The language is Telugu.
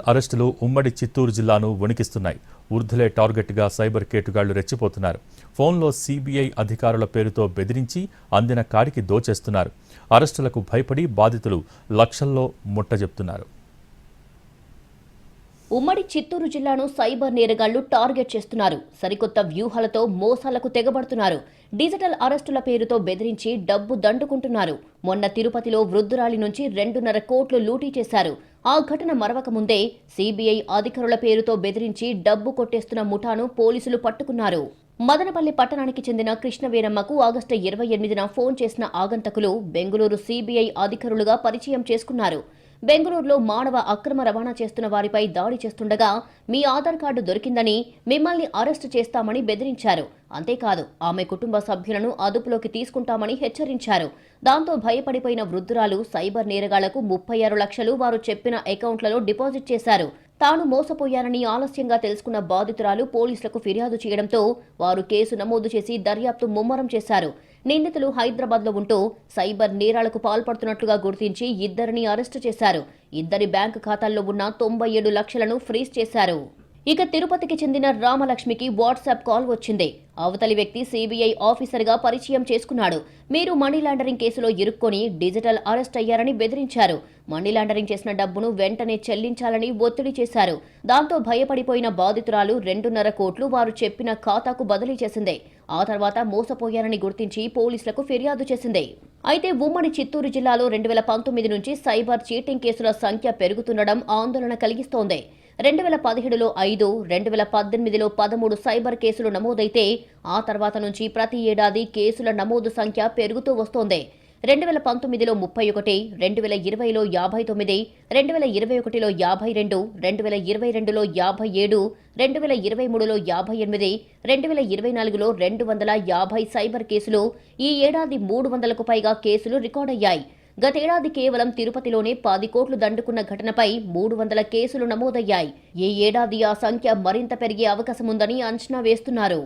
అరెస్టులు ఉమ్మడి చిత్తూరు జిల్లాను వణికిస్తున్నాయి. వృద్ధులే టార్గెట్గా సైబర్ కేటుగాళ్ళు రెచ్చిపోతున్నారు. ఫోన్లో సీబీఐ అధికారుల పేరుతో బెదిరించి అందిన కాడికి దోచేస్తున్నారు. అరెస్టులకు భయపడి బాధితులు లక్షల్లో ముట్టజెప్తున్నారు ఉమ్మడి చిత్తూరు జిల్లాను సైబర్ నేరగాళ్ళు టార్గెట్ చేస్తున్నారు. సరికొత్త వ్యూహాలతో మోసాలకు తెగబడుతున్నారు. డిజిటల్ అరెస్టుల పేరుతో బెదిరించి డబ్బు దండుకుంటున్నారు. మొన్న తిరుపతిలో వృద్ధురాలి నుంచి రెండున్నర కోట్లు లూటీ చేశారు. ఆ ఘటన మరవక ముందే సీబీఐ అధికారుల పేరుతో బెదిరించి డబ్బు కొట్టేస్తున్న ముఠాను పోలీసులు పట్టుకున్నారు. మదనపల్లి పట్టణానికి చెందిన కృష్ణవీరమ్మకు ఆగస్టు ఇరవై ఎనిమిదిన ఫోన్ చేసిన ఆగంతకులు బెంగళూరు సీబీఐ అధికారులుగా పరిచయం చేసుకున్నారు. బెంగళూరులో మానవ అక్రమ రవాణా చేస్తున్న వారిపై దాడి చేస్తుండగా మీ ఆధార్ కార్డు దొరికిందని మిమ్మల్ని అరెస్టు చేస్తామని బెదిరించారు. అంతేకాదు ఆమె కుటుంబ సభ్యులను అదుపులోకి తీసుకుంటామని హెచ్చరించారు. దాంతో భయపడిపోయిన వృద్ధురాలు సైబర్ నేరగాళ్ళకు ముప్పై ఆరు లక్షలు వారు చెప్పిన అకౌంట్లలో డిపాజిట్ చేశారు. తాను మోసపోయానని ఆలస్యంగా తెలుసుకున్న బాధితురాలు పోలీసులకు ఫిర్యాదు చేయడంతో వారు కేసు నమోదు చేసి దర్యాప్తు ముమ్మరం చేశారు. నిందితులు హైదరాబాద్లో ఉంటూ సైబర్ నేరాలకు పాల్పడుతున్నట్లుగా గుర్తించి ఇద్దరిని అరెస్టు చేశారు. ఇద్దరి బ్యాంకు ఖాతాల్లో ఉన్న తొంభై ఏడు లక్షలను ఫ్రీజ్ చేశారు. ఇక తిరుపతికి చెందిన రామలక్ష్మికి వాట్సాప్ కాల్ వచ్చింది. అవతలి వ్యక్తి సిబిఐ ఆఫీసర్గా పరిచయం చేసుకున్నాడు. మీరు మనీ లాండరింగ్ కేసులో ఇరుక్కొని డిజిటల్ అరెస్ట్ అయ్యారని బెదిరించారు. మనీ లాండరింగ్ చేసిన డబ్బును వెంటనే చెల్లించాలని ఒత్తిడి చేశారు. దాంతో భయపడిపోయిన బాధితురాలు రెండున్నర కోట్లు వారు చెప్పిన ఖాతాకు బదిలీ చేసింది. ఆ తర్వాత మోసపోయారని గుర్తించి పోలీసులకు ఫిర్యాదు చేసింది. అయితే ఉమ్మడి చిత్తూరు జిల్లాలో రెండు వేల పంతొమ్మిది నుంచి సైబర్ చీటింగ్ కేసుల సంఖ్య పెరుగుతుండడం ఆందోళన కలిగిస్తోంది. రెండు వేల పదిహేడులో ఐదు రెండు వేల పద్దెనిమిదిలో పదమూడు సైబర్ కేసులు నమోదైతే ఆ తర్వాత నుంచి ప్రతి ఏడాది కేసుల నమోదు సంఖ్య పెరుగుతూ వస్తోంది. రెండు వేల పంతొమ్మిదిలో ముప్పై ఒకటి రెండు వేల ఇరవైలో యాభై తొమ్మిది రెండు వేల ఇరవై ఒకటిలో యాభై రెండు రెండు వేల ఇరవై రెండులో యాభై ఏడు రెండు వేల ఇరవై మూడులో యాభై ఎనిమిది రెండు వేల ఇరవై నాలుగులో రెండు వందల యాభై సైబర్ కేసులు ఈ ఏడాది మూడు వందలకు పైగా కేసులు రికార్డయ్యాయి. గతేడాది కేవలం తిరుపతిలోనే పది కోట్లు దండుకున్న ఘటనపై మూడు వందల కేసులు నమోదయ్యాయి. ఈ ఏడాది ఆ సంఖ్య మరింత పెరిగే అవకాశముందని అంచనా వేస్తున్నారు.